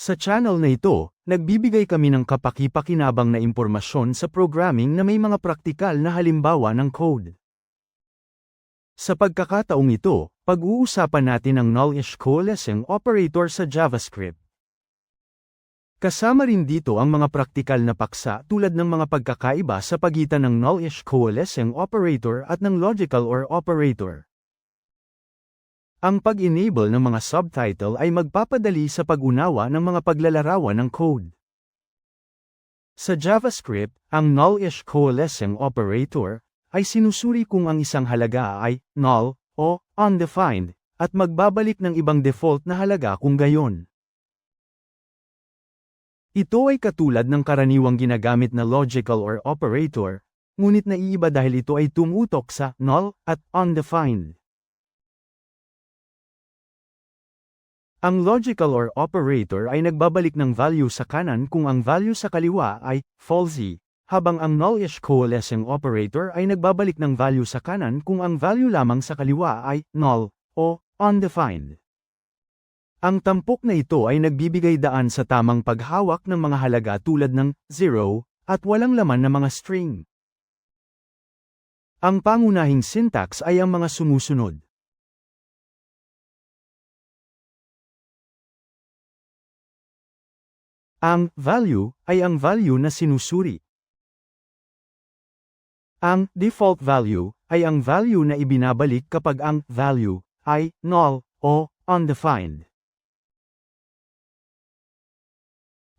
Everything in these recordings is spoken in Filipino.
Sa channel na ito, nagbibigay kami ng kapaki-pakinabang na impormasyon sa programming na may mga praktikal na halimbawa ng code. Sa pagkakataong ito, pag-uusapan natin ang null-ish coalescing operator sa JavaScript. Kasama rin dito ang mga praktikal na paksa tulad ng mga pagkakaiba sa pagitan ng null-ish coalescing operator at ng logical or operator. Ang pag-enable ng mga subtitle ay magpapadali sa pag-unawa ng mga paglalarawan ng code. Sa JavaScript, ang null-ish coalescing operator ay sinusuri kung ang isang halaga ay null o undefined at magbabalik ng ibang default na halaga kung gayon. Ito ay katulad ng karaniwang ginagamit na logical or operator, ngunit naiiba dahil ito ay tumutok sa null at undefined. Ang logical or operator ay nagbabalik ng value sa kanan kung ang value sa kaliwa ay falsy, habang ang null-ish coalescing operator ay nagbabalik ng value sa kanan kung ang value lamang sa kaliwa ay null o undefined. Ang tampok na ito ay nagbibigay daan sa tamang paghawak ng mga halaga tulad ng 0 at walang laman na mga string. Ang pangunahing syntax ay ang mga sumusunod. Ang value ay ang value na sinusuri. Ang default value ay ang value na ibinabalik kapag ang value ay null o undefined.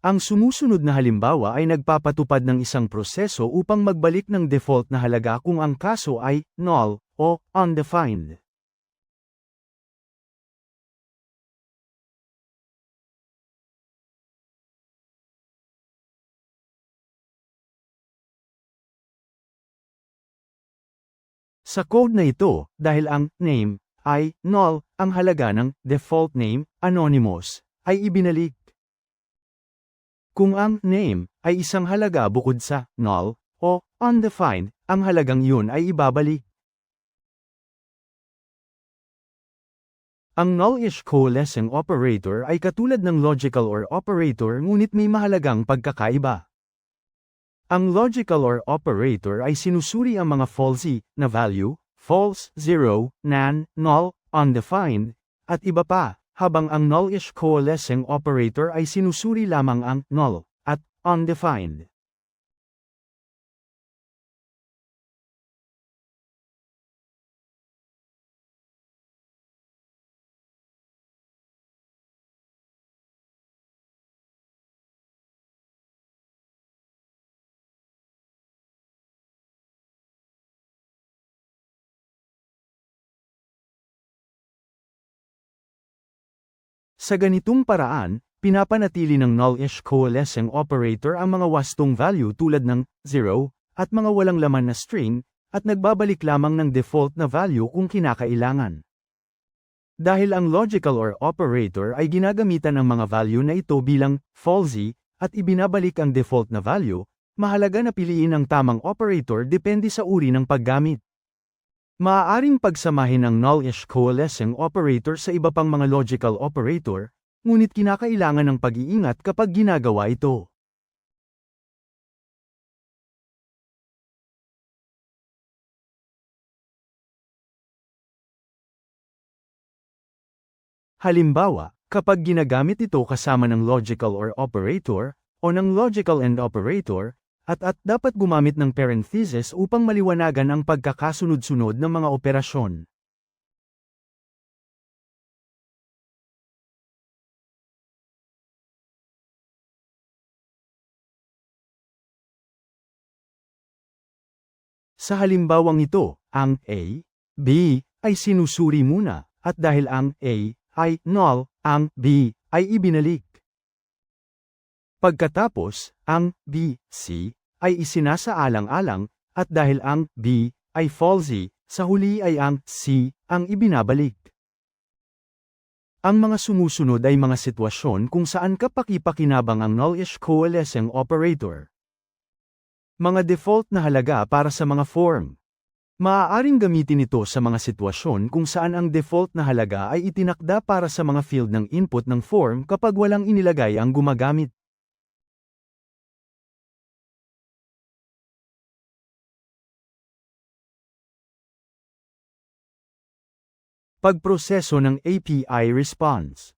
Ang sumusunod na halimbawa ay nagpapatupad ng isang proseso upang magbalik ng default na halaga kung ang kaso ay null o undefined. Sa code na ito, dahil ang name ay null, ang halaga ng default name, anonymous, ay ibinalik. Kung ang name ay isang halaga bukod sa null o undefined, ang halagang iyon ay ibabalik. Ang null-ish coalescing operator ay katulad ng logical or operator ngunit may mahalagang pagkakaiba. Ang logical or operator ay sinusuri ang mga falsy na value, false, zero, nan, null, undefined, at iba pa, habang ang null-ish coalescing operator ay sinusuri lamang ang null at undefined. Sa ganitong paraan, pinapanatili ng null-ish coalescing operator ang mga wastong value tulad ng 0 at mga walang laman na string, at nagbabalik lamang ng default na value kung kinakailangan. Dahil ang logical or operator ay ginagamitan ng mga value na ito bilang falsy at ibinabalik ang default na value, mahalaga na piliin ang tamang operator depende sa uri ng paggamit. Maaaring pagsamahin ang null-ish coalescing operator sa iba pang mga logical operator, ngunit kinakailangan ng pag-iingat kapag ginagawa ito. Halimbawa, kapag ginagamit ito kasama ng logical or operator, o ng logical and operator, at at dapat gumamit ng parenthesis upang maliwanagan ang pagkakasunod-sunod ng mga operasyon. Sa halimbawang ito, ang A, B, ay sinusuri muna, at dahil ang A ay null, ang B ay ibinalik. Pagkatapos, ang B, C, ay isinasaalang-alang, at dahil ang B ay falsy, sa huli ay ang C ang ibinabalik. Ang mga sumusunod ay mga sitwasyon kung saan kapakipakinabang ang null-ish coalescing operator. Mga default na halaga para sa mga form. Maaaring gamitin ito sa mga sitwasyon kung saan ang default na halaga ay itinakda para sa mga field ng input ng form kapag walang inilagay ang gumagamit. Pagproseso ng API response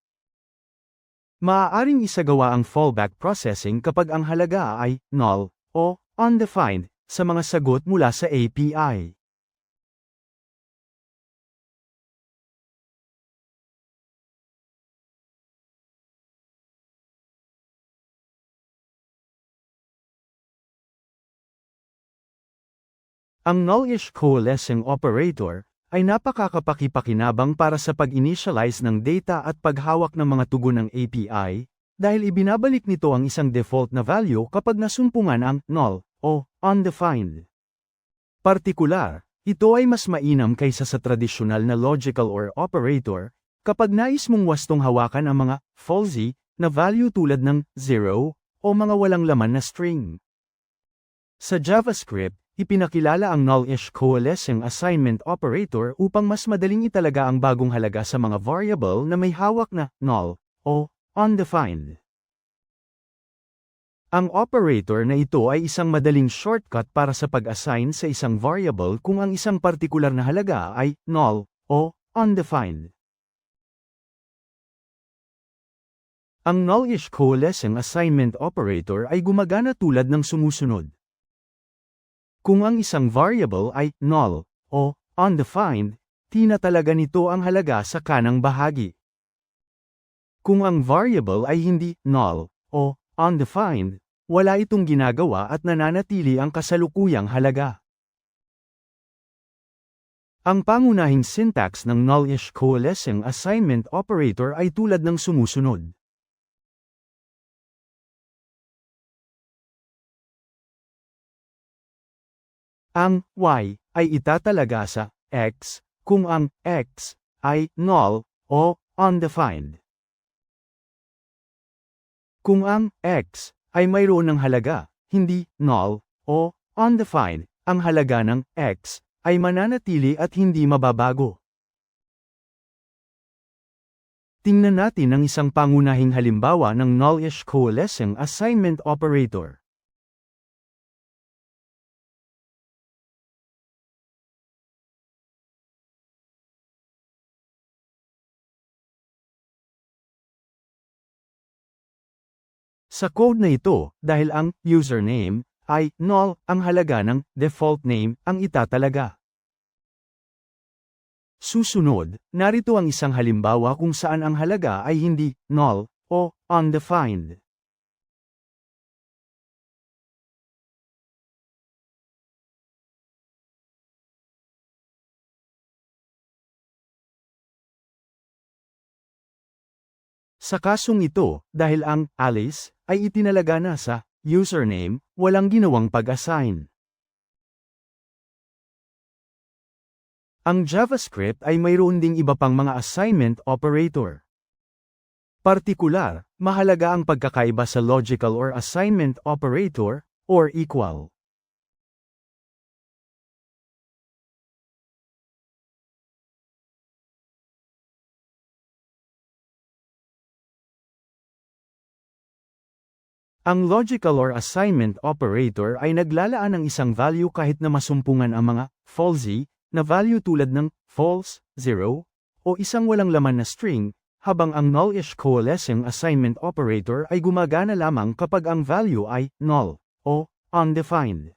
Maaaring isagawa ang fallback processing kapag ang halaga ay null o undefined sa mga sagot mula sa API. Ang nullish coalescing operator ay napakakapakipakinabang para sa pag-initialize ng data at paghawak ng mga tugon ng API, dahil ibinabalik nito ang isang default na value kapag nasumpungan ang null o undefined. Partikular, ito ay mas mainam kaysa sa tradisyonal na logical or operator, kapag nais mong wastong hawakan ang mga falsy na value tulad ng 0 o mga walang laman na string. Sa JavaScript, Ipinakilala ang nullish coalescing assignment operator upang mas madaling italaga ang bagong halaga sa mga variable na may hawak na null o undefined. Ang operator na ito ay isang madaling shortcut para sa pag-assign sa isang variable kung ang isang partikular na halaga ay null o undefined. Ang nullish coalescing assignment operator ay gumagana tulad ng sumusunod. Kung ang isang variable ay null o undefined, tinatalaga nito ang halaga sa kanang bahagi. Kung ang variable ay hindi null o undefined, wala itong ginagawa at nananatili ang kasalukuyang halaga. Ang pangunahing syntax ng nullish coalescing assignment operator ay tulad ng sumusunod. Ang y ay itatalaga sa x kung ang x ay null o undefined. Kung ang x ay mayroon ng halaga, hindi null o undefined, ang halaga ng x ay mananatili at hindi mababago. Tingnan natin ang isang pangunahing halimbawa ng nullish coalescing assignment operator. Sa code na ito, dahil ang username ay null, ang halaga ng default name ang itatalaga. Susunod, narito ang isang halimbawa kung saan ang halaga ay hindi null o undefined. Sa kasong ito, dahil ang Alice ay itinalaga na sa username, walang ginawang pag-assign. Ang JavaScript ay mayroon ding iba pang mga assignment operator. Partikular, mahalaga ang pagkakaiba sa logical or assignment operator, or equal. Ang logical or assignment operator ay naglalaan ng isang value kahit na masumpungan ang mga falsy na value tulad ng false, zero, o isang walang laman na string, habang ang nullish coalescing assignment operator ay gumagana lamang kapag ang value ay null o undefined.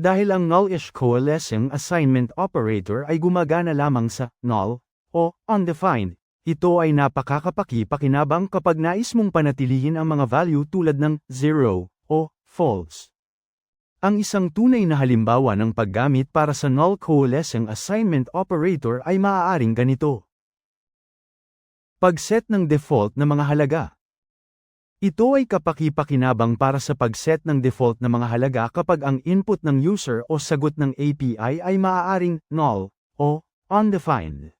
Dahil ang nullish coalescing assignment operator ay gumagana lamang sa null o undefined, ito ay napakakapaki-pakinabang kapag nais mong panatilihin ang mga value tulad ng 0 o false. Ang isang tunay na halimbawa ng paggamit para sa null coalescing assignment operator ay maaaring ganito. Pagset ng default na mga halaga. Ito ay kapakipakinabang para sa pagset ng default na mga halaga kapag ang input ng user o sagot ng API ay maaaring null o undefined.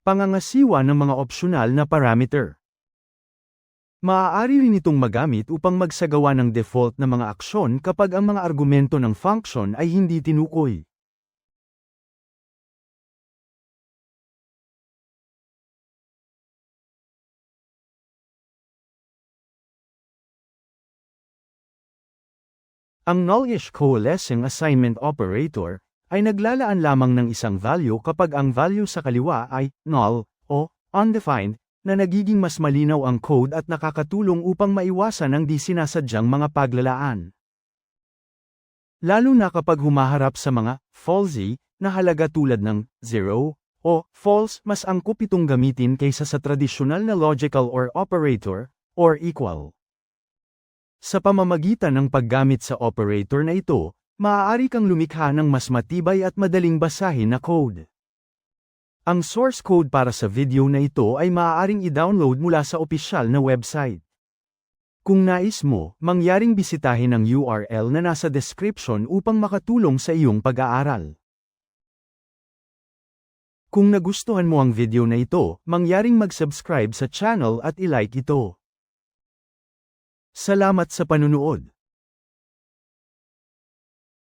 Pangangasiwa ng mga opsyonal na parameter Maaari rin itong magamit upang magsagawa ng default na mga aksyon kapag ang mga argumento ng function ay hindi tinukoy. Ang nullish coalescing assignment operator ay naglalaan lamang ng isang value kapag ang value sa kaliwa ay null o undefined na nagiging mas malinaw ang code at nakakatulong upang maiwasan ang di sinasadyang mga paglalaan. Lalo na kapag humaharap sa mga falsy na halaga tulad ng 0 o false mas angkop itong gamitin kaysa sa tradisyonal na logical or operator or equal. Sa pamamagitan ng paggamit sa operator na ito, maaari kang lumikha ng mas matibay at madaling basahin na code. Ang source code para sa video na ito ay maaaring i-download mula sa opisyal na website. Kung nais mo, mangyaring bisitahin ang URL na nasa description upang makatulong sa iyong pag-aaral. Kung nagustuhan mo ang video na ito, mangyaring mag-subscribe sa channel at i-like ito. Salamat sa panunood.